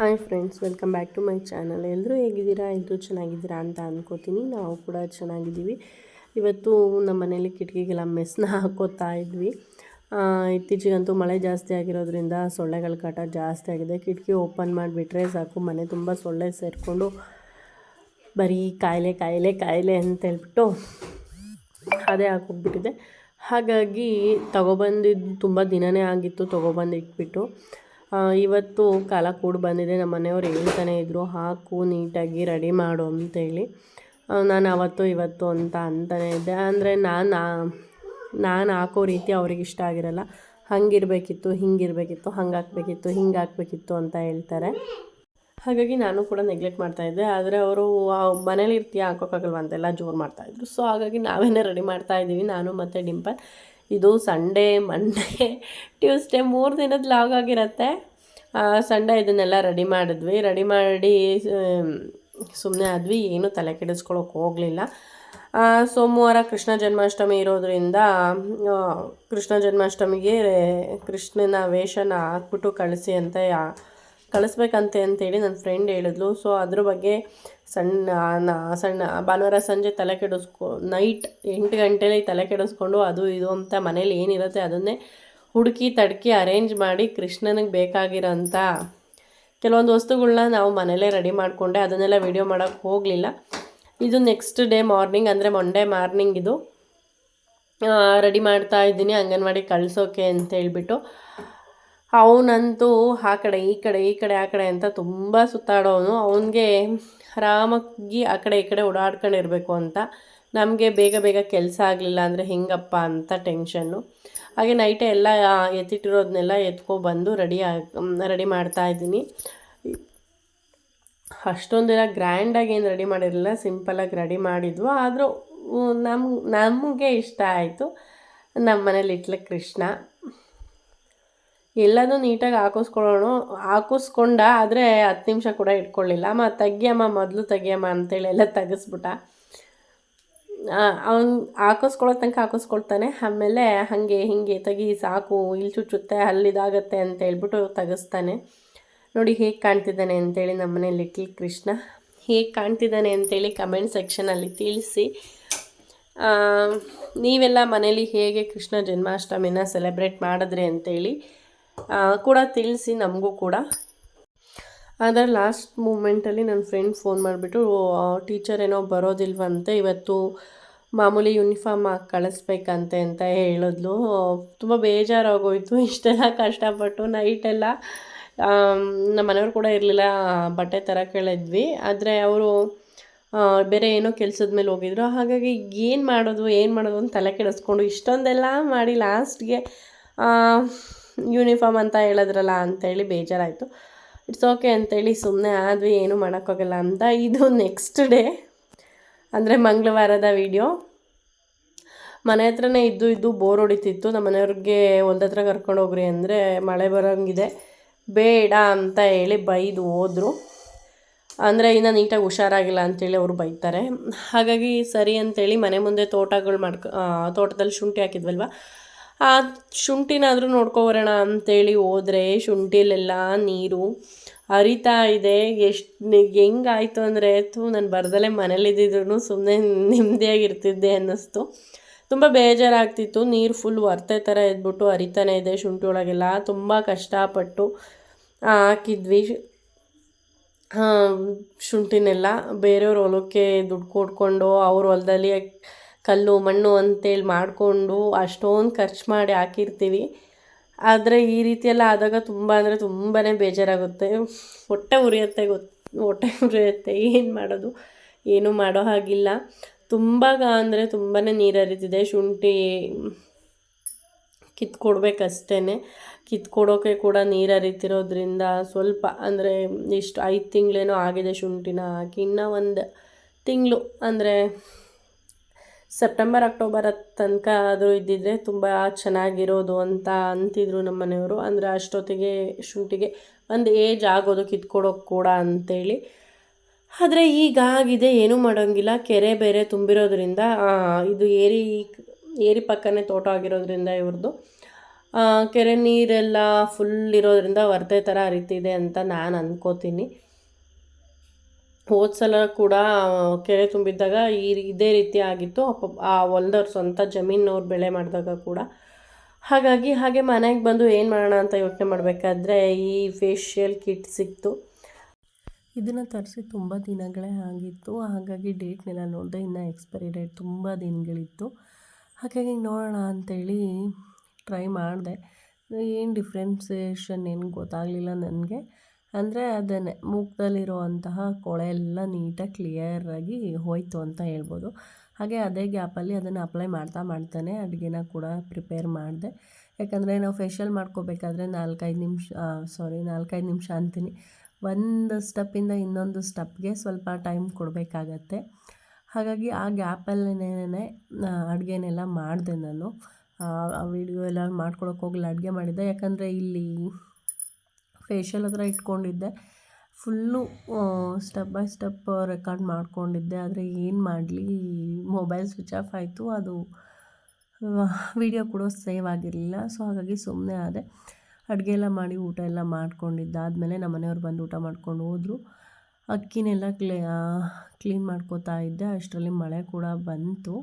Hi friends, welcome back to my channel. ಎಲ್ಲರೂ ಹೇಗಿದ್ದೀರಾ? ಎಲ್ಲರೂ ಚೆನ್ನಾಗಿದ್ದೀರಾ ಅಂತ ಅಂದ್ಕೋತೀನಿ ನಾವು ಕೂಡ ಚೆನ್ನಾಗಿದ್ದೀವಿ. ಇವತ್ತು ನಮ್ಮ ಮನೇಲಿ ಕಿಟಕಿಗೆಲ್ಲ ಮೆಸ್ನ ಹಾಕೋತಾ ಇದ್ವಿ. ಇತ್ತೀಚೆಗಂತೂ ಮಳೆ ಜಾಸ್ತಿ ಆಗಿರೋದ್ರಿಂದ ಸೊಳ್ಳೆಗಳ ಕಾಟ ಜಾಸ್ತಿ ಆಗಿದೆ. ಕಿಟಕಿ ಓಪನ್ ಮಾಡಿಬಿಟ್ರೆ ಸಾಕು, ಮನೆ ತುಂಬ ಸೊಳ್ಳೆ ಸೇರಿಕೊಂಡು ಬರೀ ಕಾಯಿಲೆ ಕಾಯಿಲೆ ಕಾಯಿಲೆ ಅಂತ ಹೇಳ್ಬಿಟ್ಟು ಅದೇ ಹಾಕೋಗ್ಬಿಟ್ಟಿದೆ ಹಾಗಾಗಿ ತಗೊಬಂದಿದ್ದು ತುಂಬ ದಿನವೇ ಆಗಿತ್ತು ತೊಗೊಬಂದು ಇಟ್ಬಿಟ್ಟು ಇವತ್ತು ಕಾಲ ಕೂಡ ಬಂದಿದೆ. ನಮ್ಮ ಮನೆಯವ್ರು ಹೇಳ್ತಾನೆ ಇದ್ದರು ಹಾಕು, ನೀಟಾಗಿ ರೆಡಿ ಮಾಡು ಅಂತೇಳಿ. ನಾನು ಅವತ್ತು, ಇವತ್ತು ಅಂತ ಅಂತಾನೆ ಇದ್ದೆ. ಅಂದರೆ ನಾನು ನಾನು ಹಾಕೋ ರೀತಿ ಅವ್ರಿಗೆ ಇಷ್ಟ ಆಗಿರಲ್ಲ. ಹಂಗಿರಬೇಕಿತ್ತು, ಹಿಂಗಿರಬೇಕಿತ್ತು ಹಂಗೆ ಹಾಕ್ಬೇಕಿತ್ತು ಹಿಂಗೆ ಹಾಕ್ಬೇಕಿತ್ತು ಅಂತ ಹೇಳ್ತಾರೆ. ಹಾಗಾಗಿ ನಾನು ಕೂಡ ನೆಗ್ಲೆಕ್ಟ್ ಮಾಡ್ತಾಯಿದ್ದೆ ಆದರೆ ಅವರು ಮನೇಲಿ ಇರ್ತೀಯ, ಹಾಕೋಕ್ಕಾಗಲ್ವ ಅಂತೆಲ್ಲ ಜೋರು ಮಾಡ್ತಾಯಿದ್ರು ಸೊ ಹಾಗಾಗಿ ನಾವೇನೇ ರೆಡಿ ಮಾಡ್ತಾ ಇದ್ದೀವಿ ನಾನು ಮತ್ತು ಡಿಂಪಲ್. ಇದು ಸಂಡೇ, ಮಂಡೇ, ಟ್ಯೂಸ್ಡೇ ಮೂರು ದಿನದ ಲಾಗ್ ಆಗಿರುತ್ತೆ. ಸಂಡೇ ಇದನ್ನೆಲ್ಲ ರೆಡಿ ಮಾಡಿದ್ವಿ. ರೆಡಿ ಮಾಡಿ ಸುಮ್ಮನೆ ಆದ್ವಿ. ಏನು ತಲೆ ಕೆಡಿಸ್ಕೊಳಕ್ಕೆ ಹೋಗಲಿಲ್ಲ. ಸೋಮವಾರ ಕೃಷ್ಣ ಜನ್ಮಾಷ್ಟಮಿ ಇರೋದರಿಂದ ಕೃಷ್ಣ ಜನ್ಮಾಷ್ಟಮಿಗೆ ಕೃಷ್ಣನ ವೇಷನ ಹಾಕ್ಬಿಟ್ಟು ಕಳಿಸಿ ಅಂತ ಕಳಿಸ್ಬೇಕಂತೆ ಅಂತೇಳಿ ನನ್ನ ಫ್ರೆಂಡ್ ಹೇಳಿದ್ಲು. ಸೊ ಅದ್ರ ಬಗ್ಗೆ ಸಣ್ಣ ಸಣ್ಣ, ಭಾನುವಾರ ಸಂಜೆ ತಲೆ ಕೆಡಿಸ್ಕೊ ನೈಟ್ ಎಂಟು ಗಂಟೆಲಿ ತಲೆ ಕೆಡಿಸ್ಕೊಂಡು ಅದು ಇದು ಅಂತ ಮನೇಲಿ ಏನಿರುತ್ತೆ ಅದನ್ನೇ ಹುಡುಕಿ ತಡ್ಕಿ ಅರೇಂಜ್ ಮಾಡಿ ಕೃಷ್ಣನಿಗೆ ಬೇಕಾಗಿರೋಂಥ ಕೆಲವೊಂದು ವಸ್ತುಗಳನ್ನ ನಾವು ಮನೇಲೇ ರೆಡಿ ಮಾಡಿಕೊಂಡೆ. ಅದನ್ನೆಲ್ಲ ವೀಡಿಯೋ ಮಾಡೋಕ್ಕೆ ಹೋಗಲಿಲ್ಲ. ಇದು ನೆಕ್ಸ್ಟ್ ಡೇ ಮಾರ್ನಿಂಗ್ ಅಂದರೆ ಮಂಡೇ ಮಾರ್ನಿಂಗ್ ಇದು. ರೆಡಿ ಮಾಡ್ತಾ ಇದ್ದೀನಿ, ಅಂಗನವಾಡಿ ಕಳಿಸೋಕೆ ಅಂತ ಹೇಳ್ಬಿಟ್ಟು. ಅವನಂತೂ ಆ ಕಡೆ, ಈ ಕಡೆ ಈ ಕಡೆ, ಆ ಕಡೆ ಅಂತ ತುಂಬ ಸುತ್ತಾಡೋನು. ಅವನಿಗೆ ಆರಾಮಾಗಿ ಆ ಕಡೆ, ಈ ಕಡೆ ಓಡಾಡ್ಕೊಂಡಿರಬೇಕು ಅಂತ. ನಮಗೆ ಬೇಗ ಬೇಗ ಕೆಲಸ ಆಗಲಿಲ್ಲ ಅಂದರೆ ಹೆಂಗಪ್ಪ ಅಂತ ಟೆನ್ಷನ್ನು ಹಾಗೆ ನೈಟೇ ಎಲ್ಲ ಎತ್ತಿಟ್ಟಿರೋದನ್ನೆಲ್ಲ ಎತ್ಕೊಬಂದು ರೆಡಿ ರೆಡಿ ಮಾಡ್ತಾ ಇದ್ದೀನಿ. ಅಷ್ಟೊಂದಿನ ಗ್ರ್ಯಾಂಡಾಗಿ ಏನು ರೆಡಿ ಮಾಡಿರಲಿಲ್ಲ ಸಿಂಪಲಾಗಿ ರೆಡಿ ಮಾಡಿದ್ವು. ಆದರೂ ನಮ್ಮ ನಮಗೆ ಇಷ್ಟ ಆಯಿತು. ನಮ್ಮ ಮನೇಲಿ ಇಟ್ಲ ಕೃಷ್ಣ. ಎಲ್ಲನೂ ನೀಟಾಗಿ ಹಾಕಿಸ್ಕೊಳ್ಳೋಣ ಹಾಕಿಸ್ಕೊಂಡ ಆದರೆ ಹತ್ತು ನಿಮಿಷ ಕೂಡ ಇಟ್ಕೊಳ್ಳಿಲ್ಲ. ಅಮ್ಮ ತೆಗಿಯಮ್ಮ, ಮೊದಲು ತೆಗಿಯಮ್ಮ ಅಂತೇಳಿ ಎಲ್ಲ ತೆಗೆಸ್ಬಿಟ್ಟ. ಅವ್ನು ಹಾಕಿಸ್ಕೊಳ್ಳೋ ತನಕ ಹಾಕಿಸ್ಕೊಳ್ತಾನೆ. ಆಮೇಲೆ ಹಾಗೆ ಹೀಗೆ ತೆಗಿ, ಸಾಕು, ಇಲ್ಲಿ ಚುಚ್ಚುತ್ತೆ, ಅಲ್ಲಿದಾಗತ್ತೆ ಅಂತ ಹೇಳ್ಬಿಟ್ಟು ತೆಗೆಸ್ತಾನೆ. ನೋಡಿ ಹೇಗೆ ಕಾಣ್ತಿದ್ದಾನೆ ಅಂತೇಳಿ ನಮ್ಮನೆ ಲಿಟ್ಲ್ ಕೃಷ್ಣ. ಹೇಗೆ ಕಾಣ್ತಿದ್ದಾನೆ ಅಂತೇಳಿ ಕಮೆಂಟ್ ಸೆಕ್ಷನಲ್ಲಿ ತಿಳಿಸಿ. ನೀವೆಲ್ಲ ಮನೇಲಿ ಹೇಗೆ ಕೃಷ್ಣ ಜನ್ಮಾಷ್ಟಮಿನ ಸೆಲೆಬ್ರೇಟ್ ಮಾಡಿದ್ರಿ ಅಂತೇಳಿ ಕೂಡ ತಿಳಿಸಿ ನಮಗೂ ಕೂಡ. ಆದರೆ ಲಾಸ್ಟ್ ಮೂಮೆಂಟಲ್ಲಿ ನನ್ನ ಫ್ರೆಂಡ್ ಫೋನ್ ಮಾಡಿಬಿಟ್ಟು ಟೀಚರ್ ಏನೋ ಬರೋದಿಲ್ವಂತೆ, ಇವತ್ತು ಮಾಮೂಲಿ ಯೂನಿಫಾರ್ಮ್ ಹಾಕಿ ಕಳಿಸ್ಬೇಕಂತೆ ಅಂತ ಹೇಳಿದ್ಲು. ತುಂಬ ಬೇಜಾರಾಗೋಯಿತು. ಇಷ್ಟೆಲ್ಲ ಕಷ್ಟಪಟ್ಟು ನೈಟೆಲ್ಲ ನಮ್ಮ ಮನೆಯವ್ರು ಕೂಡ ಇರಲಿಲ್ಲ, ಬಟ್ಟೆ ಥರ ಕೇಳಿದ್ವಿ. ಆದರೆ ಅವರು ಬೇರೆ ಏನೋ ಕೆಲಸದ ಮೇಲೆ ಹೋಗಿದ್ರು. ಹಾಗಾಗಿ ಏನು ಮಾಡೋದು ಏನು ಮಾಡೋದು ಅಂತ ತಲೆ ಕೆಡಿಸ್ಕೊಂಡು ಇಷ್ಟೊಂದೆಲ್ಲ ಮಾಡಿ ಲಾಸ್ಟ್ಗೆ ಯೂನಿಫಾರ್ಮ್ ಅಂತ ಹೇಳಿದ್ರಲ್ಲ ಅಂತೇಳಿ ಬೇಜಾರಾಯಿತು. ಇಟ್ಸ್ ಓಕೆ ಅಂತೇಳಿ ಸುಮ್ಮನೆ ಆದ್ವಿ, ಏನೂ ಮಾಡೋಕ್ಕಾಗಲ್ಲ ಅಂತ. ಇದು ನೆಕ್ಸ್ಟ್ ಡೇ ಅಂದರೆ ಮಂಗಳವಾರದ ವಿಡಿಯೋ ಮನೆ ಹತ್ರನೇ ಇದ್ದು ಇದ್ದು ಬೋರ್ ಹೊಡಿತಿತ್ತು. ನಮ್ಮ ಮನೆಯವ್ರಿಗೆ ಹೊಲ್ದ ಹತ್ರ ಕರ್ಕೊಂಡು ಹೋಗ್ರಿ ಅಂದರೆ ಮಳೆ ಬರೋಂಗಿದೆ. ಬೇಡ ಅಂತ ಹೇಳಿ ಬೈದು ಹೋದರು. ಅಂದರೆ ಇನ್ನು ನೀಟಾಗಿ ಹುಷಾರಾಗಿಲ್ಲ ಅಂತೇಳಿ ಅವರು ಬೈತಾರೆ. ಹಾಗಾಗಿ ಸರಿ ಅಂತೇಳಿ ಮನೆ ಮುಂದೆ ತೋಟಗಳು ಮಾಡ್ಕೊ ತೋಟದಲ್ಲಿ ಶುಂಠಿ ಹಾಕಿದ್ವಲ್ವ? ಆ ಶುಂಠಿನಾದರೂ ನೋಡ್ಕೊಬರೋಣ ಅಂತೇಳಿ ಹೋದರೆ ಶುಂಠಿಲೆಲ್ಲ ನೀರು ಹರಿತಾ ಇದೆ. ಎಷ್ಟು ಹೆಂಗಾಯಿತು ಅಂದರೆ ಥೂ, ನಾನು ಬರದಲ್ಲೇ ಮನೇಲಿದ್ದಿದ್ರು ಸುಮ್ಮನೆ ನೆಮ್ಮದಿಯಾಗಿರ್ತಿದ್ದೆ ಅನ್ನಿಸ್ತು. ತುಂಬ ಬೇಜಾರಾಗ್ತಿತ್ತು. ನೀರು ಫುಲ್ ವರ್ತೆ ಥರ ಎದ್ಬಿಟ್ಟು ಹರಿತಾನೆ ಇದೆ ಶುಂಠಿ ಒಳಗೆಲ್ಲ. ತುಂಬ ಕಷ್ಟಪಟ್ಟು ಹಾಕಿದ್ವಿ. ಶುಂಠಿನೆಲ್ಲ ಬೇರೆಯವ್ರ ಹೊಲಕ್ಕೆ ದುಡ್ಡು ಕೊಟ್ಕೊಂಡು ಅವ್ರ ಹೊಲದಲ್ಲಿ ಕಲ್ಲು, ಮಣ್ಣು ಅಂತೇಳಿ ಮಾಡಿಕೊಂಡು ಅಷ್ಟೊಂದು ಖರ್ಚು ಮಾಡಿ ಹಾಕಿರ್ತೀವಿ. ಆದರೆ ಈ ರೀತಿಯೆಲ್ಲ ಆದಾಗ ತುಂಬ ಅಂದರೆ ತುಂಬಾ ಬೇಜಾರಾಗುತ್ತೆ. ಹೊಟ್ಟೆ ಉರಿಯುತ್ತೆ ಗೊತ್ತು ಹೊಟ್ಟೆ ಉರಿಯುತ್ತೆ. ಏನು ಮಾಡೋದು? ಏನೂ ಮಾಡೋ ಹಾಗಿಲ್ಲ. ತುಂಬ ಅಂದರೆ ತುಂಬಾ ನೀರು ಹರಿತಿದೆ. ಶುಂಠಿ ಕಿತ್ಕೊಡ್ಬೇಕಷ್ಟೇ ಕಿತ್ಕೊಡೋಕೆ ಕೂಡ ನೀರು ಹರಿತಿರೋದ್ರಿಂದ ಸ್ವಲ್ಪ ಅಂದರೆ ಇಷ್ಟು ಐದು ತಿಂಗಳೇನೋ ಆಗಿದೆ ಶುಂಠಿನ ಹಾಕಿ. ಇನ್ನೂ ಒಂದು ತಿಂಗಳು ಅಂದರೆ ಸೆಪ್ಟೆಂಬರ್, ಅಕ್ಟೋಬರ್ ತನಕ ಆದರೂ ಇದ್ದಿದ್ರೆ ತುಂಬ ಚೆನ್ನಾಗಿರೋದು ಅಂತ ಅಂತಿದ್ರು ನಮ್ಮ ಮನೆಯವರು. ಅಂದರೆ ಅಷ್ಟೊತ್ತಿಗೆ, ಶುಂಠಿಗೆ ಒಂದು ಏಜ್ ಆಗೋದು ಕಿತ್ಕೊಡೋಕೆ ಕೂಡ ಅಂತೇಳಿ. ಆದರೆ ಈಗ ಆಗಿದೆ, ಏನೂ ಮಾಡೋಂಗಿಲ್ಲ. ಕೆರೆ ಬೇರೆ ತುಂಬಿರೋದ್ರಿಂದ ಇದು ಏರಿ ಏರಿ ಪಕ್ಕನೇ ತೋಟ ಆಗಿರೋದ್ರಿಂದ ಇವ್ರದ್ದು ಕೆರೆ ನೀರೆಲ್ಲ ಫುಲ್ ಇರೋದ್ರಿಂದ ವರದೆ ಥರ ಹರಿತಿದೆ ಅಂತ ನಾನು ಅನ್ಕೋತೀನಿ. ಹೋದ ಸಲ ಕೂಡ ಕೆರೆ ತುಂಬಿದ್ದಾಗ ಈ ಇದೇ ರೀತಿ ಆಗಿತ್ತು. ಆ ಹೊಲ್ದವ್ರು ಸ್ವಂತ ಜಮೀನವ್ರು ಬೆಳೆ ಮಾಡಿದಾಗ ಕೂಡ. ಹಾಗಾಗಿ ಹಾಗೆ ಮನೆಗೆ ಬಂದು ಏನು ಮಾಡೋಣ ಅಂತ ಯೋಚನೆ ಮಾಡಬೇಕಾದ್ರೆ ಈ ಫೇಶಿಯಲ್ ಕಿಟ್ ಸಿಕ್ತು. ಇದನ್ನು ತರಿಸಿ ತುಂಬ ದಿನಗಳೇ ಆಗಿತ್ತು. ಹಾಗಾಗಿ ಡೇಟ್ನೆಲ್ಲ ನೋಡಿದೆ ಇನ್ನು ಎಕ್ಸ್ಪೈರಿ ಡೇಟ್ ತುಂಬ ದಿನಗಳಿತ್ತು. ಹಾಗಾಗಿ ನೋಡೋಣ ಅಂತೇಳಿ ಟ್ರೈ ಮಾಡಿದೆ. ಏನು ಡಿಫ್ರೆನ್ಸೇಷನ್ ಏನು ಗೊತ್ತಾಗಲಿಲ್ಲ ನನಗೆ. ಅಂದರೆ ಅದನ್ನೇ ಮೂಗ್ದಲ್ಲಿರುವಂತಹ ಕೊಳೆ ಎಲ್ಲ ನೀಟಾಗಿ ಕ್ಲಿಯರಾಗಿ ಹೋಯಿತು ಅಂತ ಹೇಳ್ಬೋದು. ಹಾಗೆ ಅದೇ ಗ್ಯಾಪಲ್ಲಿ ಅದನ್ನು ಅಪ್ಲೈ ಮಾಡ್ತಾ ಮಾಡ್ತಾನೆ ಅಡುಗೆನ ಕೂಡ ಪ್ರಿಪೇರ್ ಮಾಡಿದೆ. ಯಾಕಂದರೆ ನಾವು ಫೇಶಿಯಲ್ ಮಾಡ್ಕೋಬೇಕಾದ್ರೆ ನಾಲ್ಕೈದು ನಿಮಿಷ ಸಾರಿ ನಾಲ್ಕೈದು ನಿಮಿಷ ಅಂತೀನಿ. ಒಂದು ಸ್ಟೆಪ್ಪಿಂದ ಇನ್ನೊಂದು ಸ್ಟೆಪ್ಗೆ ಸ್ವಲ್ಪ ಟೈಮ್ ಕೊಡಬೇಕಾಗತ್ತೆ. ಹಾಗಾಗಿ ಆ ಗ್ಯಾಪಲ್ಲೇ ಅಡುಗೆನೆಲ್ಲ ಮಾಡಿದೆ ನಾನು. ಆ ವಿಡಿಯೋ ಎಲ್ಲ ಮಾಡ್ಕೊಳಕ್ಕೆ ಹೋಗಲ್ಲ ಅಡುಗೆ ಮಾಡಿದ್ದೆ. ಯಾಕಂದರೆ ಇಲ್ಲಿ ಫೇಶಿಯಲ್ ಹತ್ರ ಇಟ್ಕೊಂಡಿದ್ದೆ. Full step by step record ಮಾಡ್ಕೊಂಡಿದ್ದೆ. ಆದರೆ ಏನು ಮಾಡಲಿ? ಮೊಬೈಲ್ ಸ್ವಿಚ್ ಆಫ್ ಆಯಿತು. ಅದು ವಿಡಿಯೋ ಕೂಡ ಸೇವ್ ಆಗಿರಲಿಲ್ಲ. ಸೊ ಹಾಗಾಗಿ ಸುಮ್ಮನೆ ಆದೆ. ಅಡುಗೆ ಎಲ್ಲ ಮಾಡಿ, ಊಟ ಎಲ್ಲ ಮಾಡ್ಕೊಂಡಿದ್ದಾದಮೇಲೆ ನಮ್ಮ ಮನೆಯವ್ರು ಬಂದು ಊಟ ಮಾಡ್ಕೊಂಡು ಹೋದರು. ಅಕ್ಕಿನೆಲ್ಲ ಕ್ಲೇ ಕ್ಲೀನ್ ಮಾಡ್ಕೋತಾ ಇದ್ದೆ. ಅಷ್ಟರಲ್ಲಿ ಮಳೆ ಕೂಡ ಬಂತು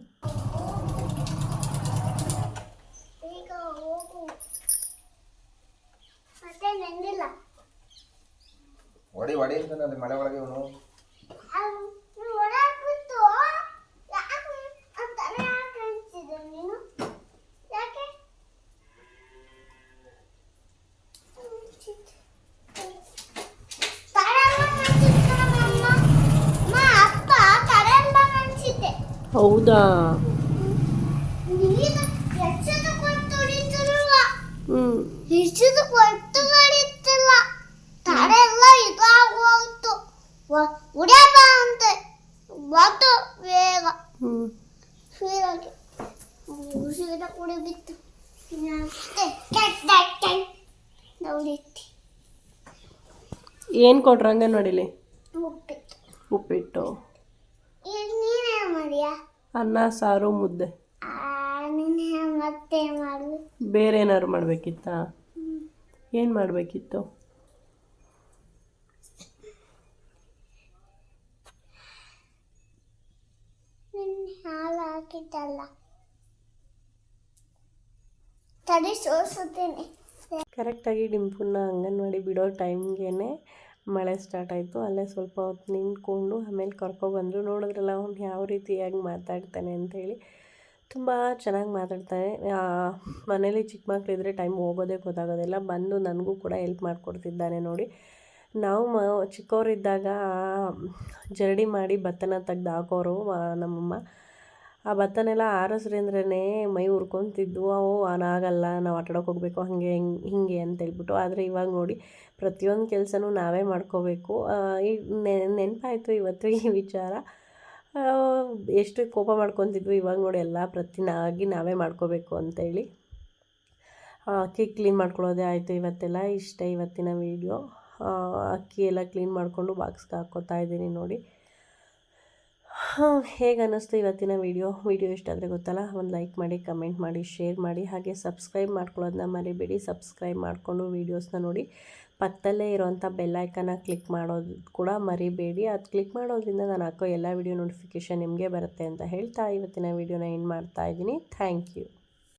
ಈಗ ಹೋಗು ಮತ್ತೆ ನೆಂದಿಲ್ಲ ಅಂತ ಅಲ್ಲಿ ಮಳೆ ಒಳಗೆ ಇವನು. ಹೌದಾ? ಹ್ಮ್, ಉಡ್ಯಪ್ಪ ಅಂತೆ ಬಂತು ಬೇಗ. ಸೀರಾಗಿ ಸೀರೆ ಕುಡಿ ಬಿತ್ತು. ಅಷ್ಟೇ. ಕೆಟ್ಟ ಹೊಡಿತಿ ಏನು ಕೊಟ್ರು ಅಂಗನವಾಡಿಲಿ? ಉಪ್ಪಿಟ್ಟು. ಈಗ ನೀನೇನು ಮಾಡಿಯಾ? ಅನ್ನ ಸಾರು ಮುದ್ದೆ. ನೀನೇ ಮತ್ತೆ ಮಾಡಲಿ ಬೇರೆ ಏನಾದ್ರು ಮಾಡಬೇಕಿತ್ತಾ? ಏನು ಮಾಡಬೇಕಿತ್ತು ನಿನ್ನೆ ಹಾಲು ಹಾಕಿದ್ದಲ್ಲ. ತಡಿ ಸೋಸುತ್ತೇನೆ. ಕರೆಕ್ಟಾಗಿ ಡಿಂಪುನ ಅಂಗನವಾಡಿ ಬಿಡೋ ಟೈಮ್ಗೆ ಮಳೆ ಸ್ಟಾರ್ಟ್ ಆಯಿತು. ಅಲ್ಲೇ ಸ್ವಲ್ಪ ಹೊತ್ತು ನಿಂತ್ಕೊಂಡು ಆಮೇಲೆ ಕರ್ಕೊಬಂದರು ನೋಡಿದ್ರಲ್ಲ ಅವ್ನು ಯಾವ ರೀತಿಯಾಗಿ ಮಾತಾಡ್ತಾನೆ ಅಂಥೇಳಿ. ತುಂಬ ಚೆನ್ನಾಗಿ ಮಾತಾಡ್ತಾನೆ. ಮನೇಲಿ ಚಿಕ್ಕ ಮಕ್ಕಳಿದ್ರೆ ಟೈಮ್ ಹೋಗೋದೇ ಗೊತ್ತಾಗೋದಿಲ್ಲ. ಬಂದು ನನಗೂ ಕೂಡ ಹೆಲ್ಪ್ ಮಾಡಿಕೊಡ್ತಿದ್ದಾನೆ ನೋಡಿ. ನಾವು ಮ, ಚಿಕ್ಕವರಿದ್ದಾಗ ಜರಡಿ ಮಾಡಿ ಭತ್ತನ ತೆಗ್ದು ಹಾಕೋರು ನಮ್ಮಮ್ಮ. ಆ ಭತ್ತನೆಲ್ಲ ಆರಿಸ್ರಿಂದ್ರೇ ಮೈ ಉರ್ಕೊತಿದ್ವು. ಅವು ಆಗಲ್ಲ, ನಾವು ಆಟಾಡೋಕೆ ಹೋಗಬೇಕು, ಹಾಗೆ ಹಿಂಗೆ, ಹೀಗೆ ಅಂತ ಹೇಳ್ಬಿಟ್ಟು. ಆದರೆ ಇವಾಗ ನೋಡಿ ಪ್ರತಿಯೊಂದು ಕೆಲಸನೂ ನಾವೇ ಮಾಡ್ಕೋಬೇಕು. ಈ ನೆನಪಾಯಿತು ಇವತ್ತು ಈ ವಿಚಾರ. ಎಷ್ಟು ಕೋಪ ಮಾಡ್ಕೊತಿದ್ವು ಇವಾಗ ನೋಡಿ ಎಲ್ಲ ಪ್ರತಿನಾಗಿ ನಾವೇ ಮಾಡ್ಕೋಬೇಕು ಅಂತೇಳಿ ಅಕ್ಕಿ ಕ್ಲೀನ್ ಮಾಡ್ಕೊಳ್ಳೋದೇ ಆಯಿತು ಇವತ್ತೆಲ್ಲ, ಇಷ್ಟೇ ಇವತ್ತಿನ ವೀಡಿಯೋ. ಅಕ್ಕಿ ಎಲ್ಲ ಕ್ಲೀನ್ ಮಾಡಿಕೊಂಡು ಬಾಕ್ಸ್ಗೆ ಹಾಕ್ಕೋತಾ ಇದ್ದೀನಿ ನೋಡಿ. ಹೇಗೆ ಅನ್ನಿಸ್ತು ಇವತ್ತಿನ ವೀಡಿಯೋ? ವೀಡಿಯೋ ಇಷ್ಟ ಆದರೆ ಗೊತ್ತಲ್ಲ? ಒಂದು ಲೈಕ್ ಮಾಡಿ ಕಮೆಂಟ್ ಮಾಡಿ ಶೇರ್ ಮಾಡಿ, ಹಾಗೆ ಸಬ್ಸ್ಕ್ರೈಬ್ ಮಾಡ್ಕೊಳ್ಳೋದನ್ನ ಮರಿಬೇಡಿ. ಸಬ್ಸ್ಕ್ರೈಬ್ ಮಾಡಿಕೊಂಡು ವೀಡಿಯೋಸ್ನ ನೋಡಿ. ಪಕ್ಕದಲ್ಲೇ ಇರೋವಂಥ ಬೆಲ್ಲೈಕನ್ನ ಕ್ಲಿಕ್ ಮಾಡೋದು ಕೂಡ ಮರಿಬೇಡಿ. ಅದು ಕ್ಲಿಕ್ ಮಾಡೋದ್ರಿಂದ ನಾನು ಹಾಕೋ ಎಲ್ಲ ವೀಡಿಯೋ ನೋಟಿಫಿಕೇಷನ್ ನಿಮಗೆ ಬರುತ್ತೆ ಅಂತ ಹೇಳ್ತಾ ಇವತ್ತಿನ ವೀಡಿಯೋನ ಎಂಡ್ ಮಾಡ್ತಾ ಇದ್ದೀನಿ. Thank you